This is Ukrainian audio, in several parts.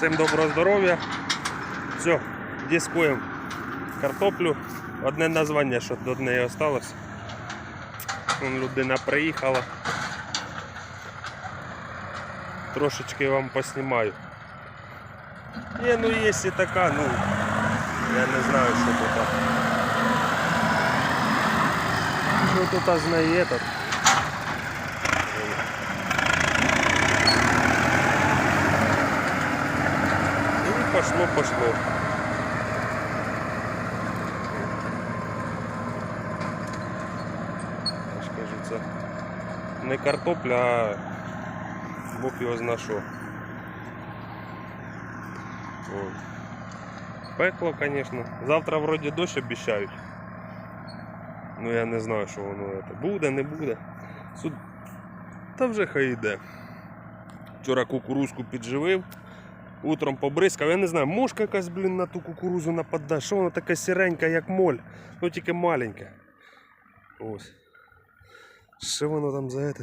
Всім доброго здоров'я. Все, дискуємо картоплю. Одне названня, що до неї осталось. Людина приїхала. Трошечки вам поснімаю. Ні, ну є і така, ну я не знаю, що тут. Що тут з неї этот. Пошло, пошло. Я це не картопля, а Бог його зна що. От. Пекло, звісно. Завтра вроді дощ обіцяють. Ну я не знаю, що воно це. буде, не буде. Суд... Та вже хай йде. Вчора кукурузку підживив. Утром побризкав, я не знаю, мошка якась, блін, на ту кукурузу нападає. Що вона така сіренька, як моль, ну тільки маленька. Ось. Що воно там за?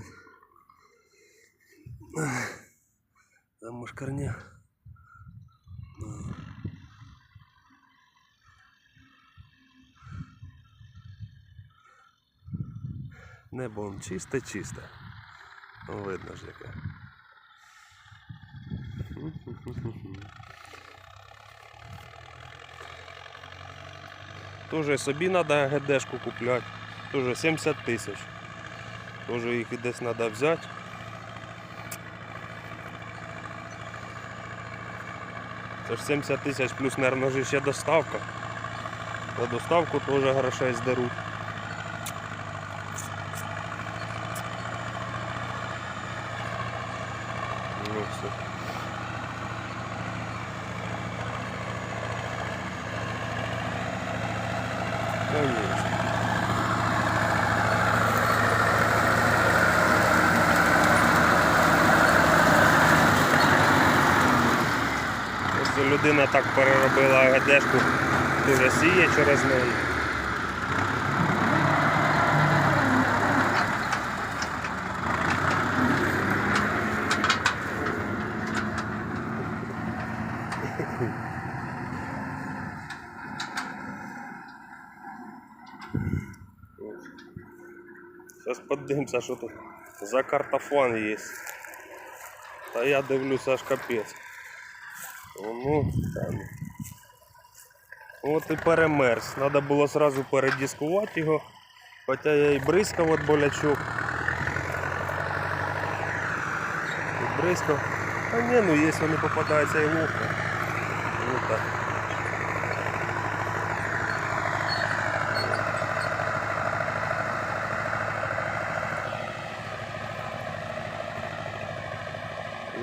Ах, За мошкарня. Небо чисте-чисте. Видно ж яке. Тоже собі треба ГДшку купляти. Тоже 70 тисяч. Тоже їх і десь треба взяти. Це ж 70 тисяч плюс, мабуть, ще доставка. За доставку теж грошей здеруть. Ну все. Конечно. Якщо людина так переробила ГДшку, дуже сіє через неї. Зараз подивимося, що тут за картофан є. Та я дивлюся аж капець. Ну, там. От і перемерз. Треба було одразу передіскувати його. Хоча я і бризкав от болячок. І бризкав. А ні, ну якщо не попадається і ловко. Ну так.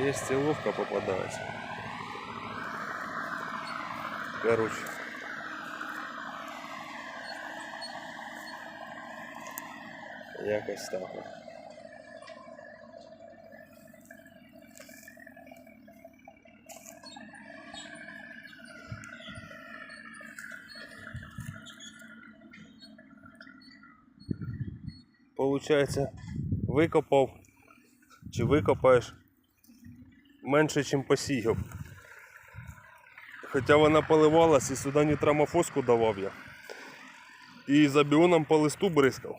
Есть и ловко попадается. Короче. Якось так. Получається, викопав чи викопаєш менше, ніж посіяв. Хоча вона поливалась і сюди нітрамофоску давав я. І за біоном по листу бризкав.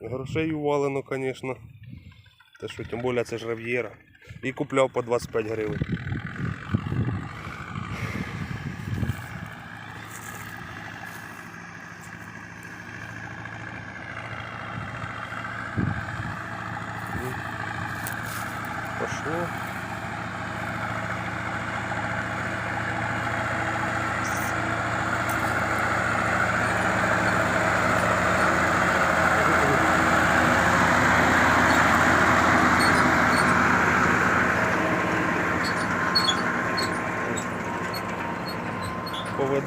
Грошей увалено, звісно. Те що тим більше це ж рав'єра. І купляв по 25 гривень. Пошло.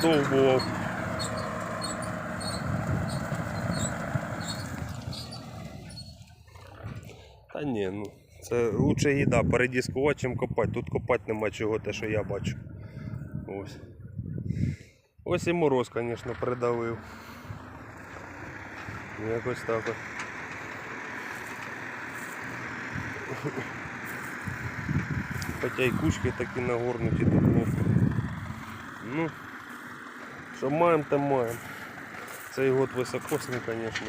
Повидовбував. Та ні, ну це лучше їда передіскувати, чим копати. Тут копати нема чого, те, що я бачу. Ось. Ось і мороз, звісно, придавив. Якось так от. Хоча й кучки такі нагорнуті тут ловко. Ну, що маємо, то маємо. Цей год високосний, звісно.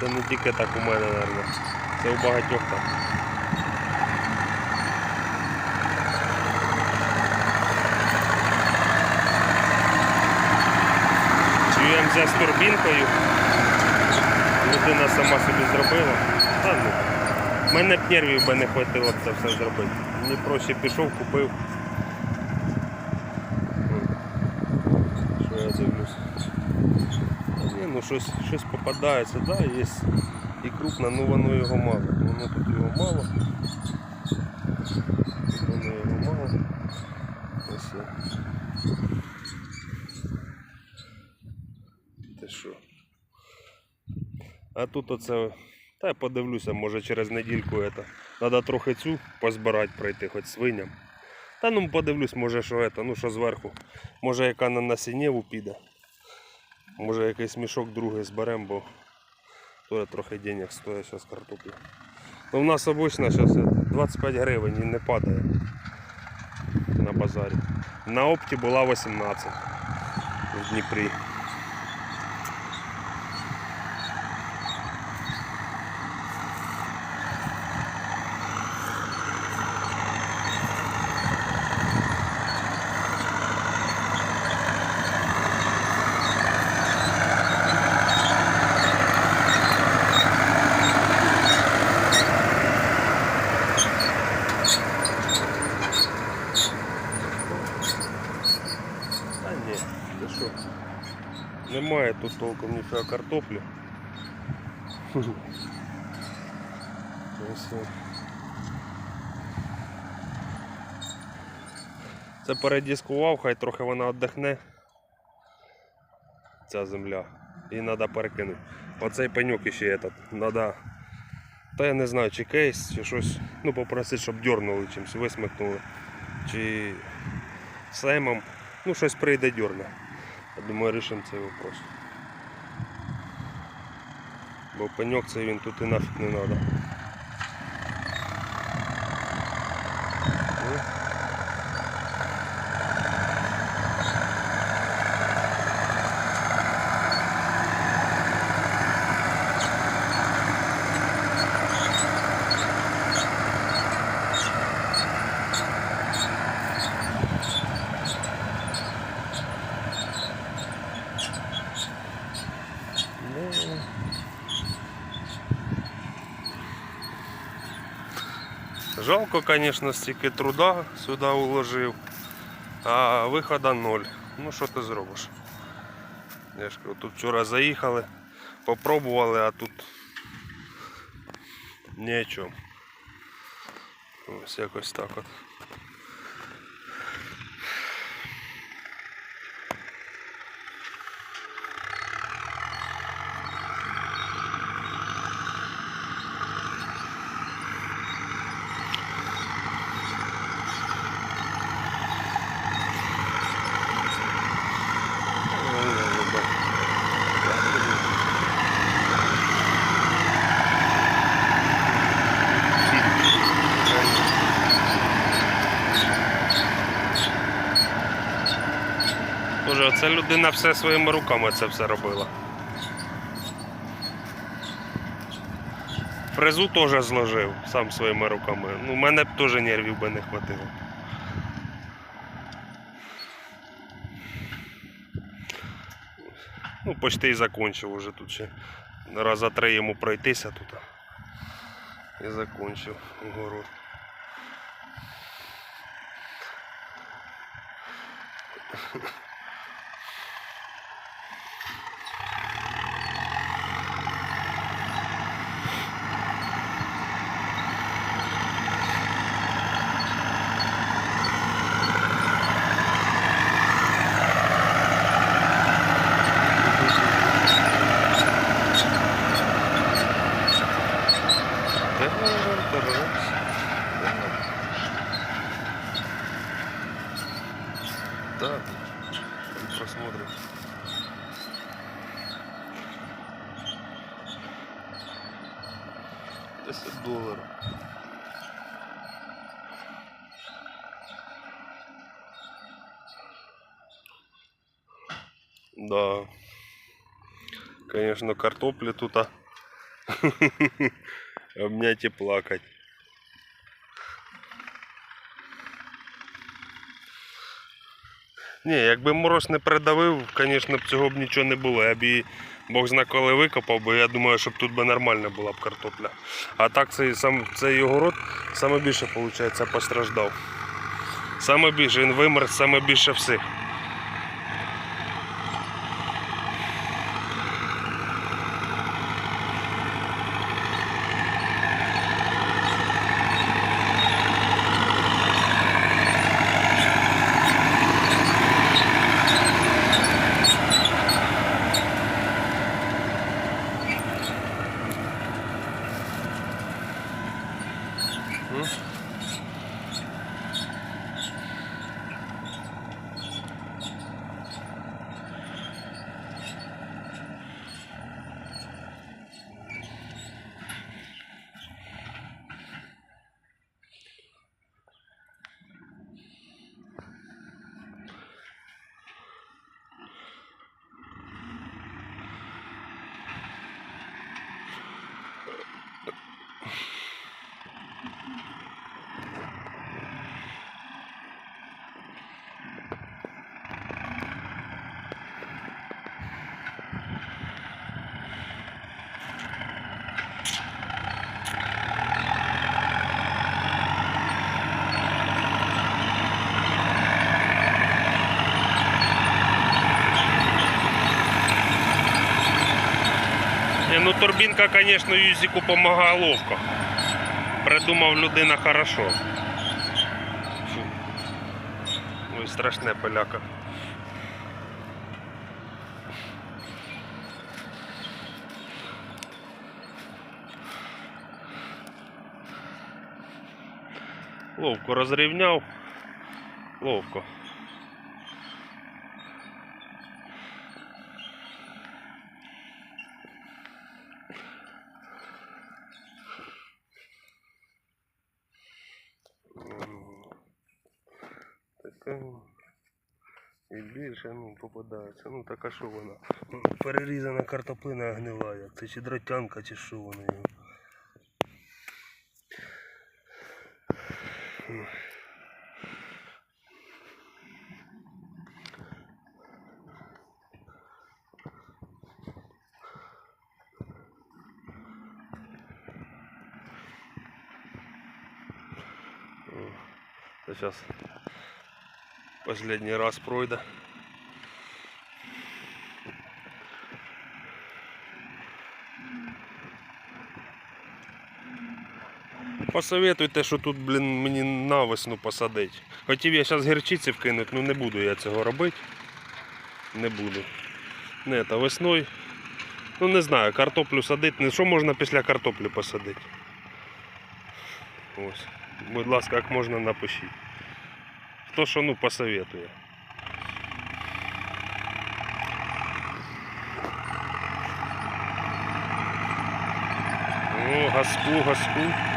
Це не тільки так у мене, мабуть. Це у багатьох так. Чуємося з турбінкою. Людина сама собі зробила. Та ну. Мене б нервів би не хватило б це все зробити. Мені проще пішов, купив. Що я дивлюсь? Та Ні, ну щось, щось попадається, да, є і крупно, ну воно його мало. Воно тут його мало. Воно його мало. Ось. я. Що? А тут оце. Та я подивлюся, може через недільку это. Треба трохи цю позбирати пройти, хоч свиням. Та ну подивлюсь, може що это, ну що зверху. Може яка на насіннєву піде. Може якийсь мішок другий зберемо, бо то трохи денег стоїть зараз картопля. Ну, у нас обычно зараз 25 гривень і не падає на базарі. На опті була 18 в Дніпрі. Та ні, ти що? Немає тут толком ніфіга картоплі. Це передіскував, хай трохи вона віддихне. Ця земля. І треба перекинути. Оцей пеньок ще этот. Надо. Та я не знаю, чи кейс, чи щось. Ну попросити, щоб дернули чимось, висмикнули. Чи сеймом. Ну, щось прийде дьорне. Я думаю, рішимо цей вопрос. Бо пеньок цей він тут і нафіг не треба. Ну, Жалко, конечно, стільки труда сюди уложив, а виходу ноль. Ну що ти зробиш? Я ж кажу, тут вчора заїхали, попробували, а тут нічого. Ось якось так от. Оце людина все своїми руками це все робила. Фрезу теж зложив сам своїми руками. Ну, мене б теж нервів би не хватило. Ну, почти і закончив уже тут ще. Раза три йому пройтися тут. І закончив город. 10 долларов, Да. Конечно, картопли тут а... обнять и плакать. Ні, якби мороз не придавив, звісно б цього б нічого не було, я б її Бог зна коли викопав, бо я думаю, щоб тут би нормальна була б картопля. А так цей, сам, цей огород саме виходить, постраждав. Саме він вимер саме більше всіх. Ну турбінка, звісно, Юзіку допомагає ловко. Придумав людина хорошо. Фу. Ой, страшне поляка. Ловко розрівняв. Ловко. Попадається. Ну така що вона? Перерізана картоплина гнила, як це чи дротянка, чи що вона зараз последний раз пройде. Посоветуйте, що тут, блін, мені навесну посадити. Хотів я зараз гірчиці вкинути, ну не буду я цього робити. Не буду. Не, та весною. Ну не знаю, картоплю садити. Не що можна після картоплі посадити? Ось. Будь ласка, як можна напишіть. Хто що ну посоветує. О, газку, газку.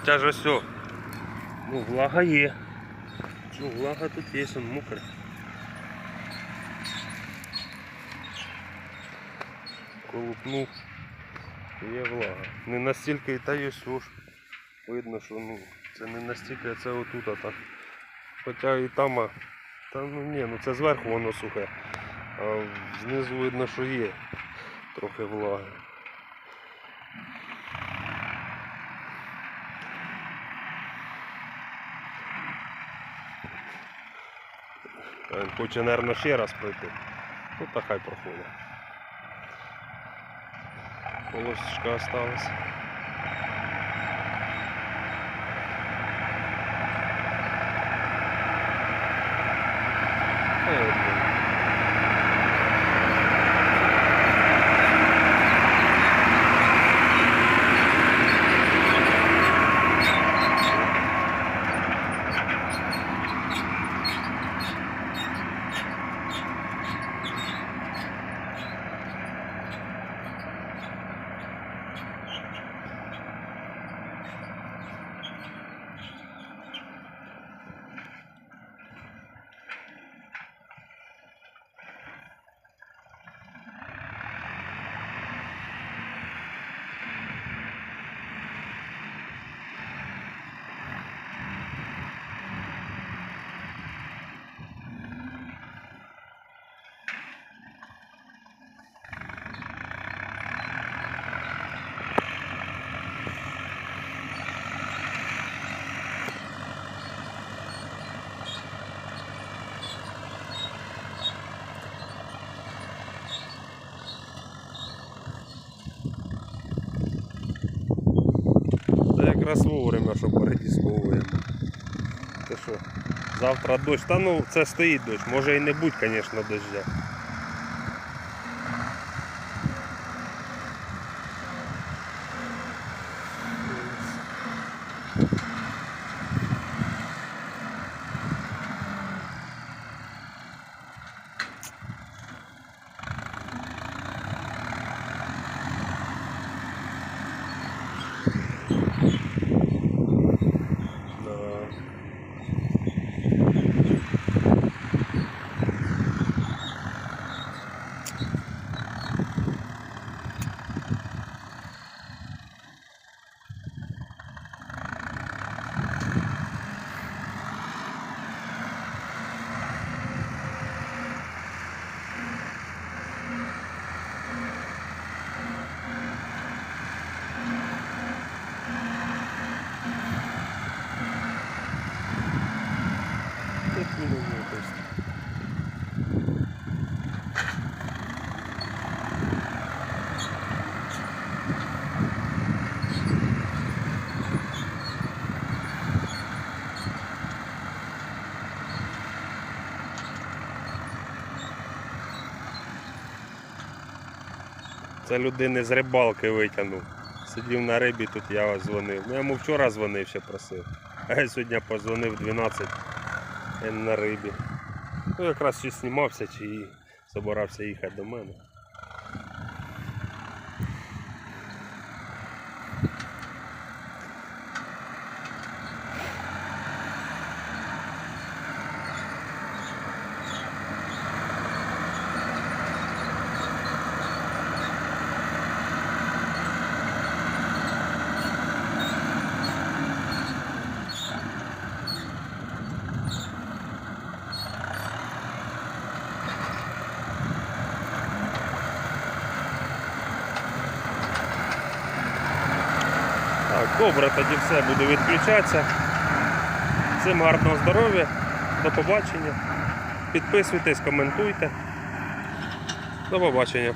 Хоча ж все. Ну, влага є. Ну, влага тут є, он мокре. Колупнув. Є влага. Не настільки та є що ж. Видно, що ну, це не настільки, це отут, а так. Хоча і там, а, та ну ні, ну це зверху воно сухе. А знизу видно, що є трохи влаги. Він хоче, мабуть, ще раз пройти. Ну та хай проходить. Полосочка осталась. Е, блін. Якраз вовремя, що передісковуємо. Завтра дощ. Та ну це стоїть дощ. Може і не будь, звісно, дождя. Да. Пять минут не точно. Це людини з рибалки витягнув. Сидів на рибі, тут я дзвонив. Ну, я йому вчора дзвонив, ще просив. А я сьогодні позвонив 12 на рибі. Ну, якраз чи знімався, чи збирався їхати до мене. Так, добре, тоді все, буду відключатися. Всім гарного здоров'я, до побачення. Підписуйтесь, коментуйте. До побачення.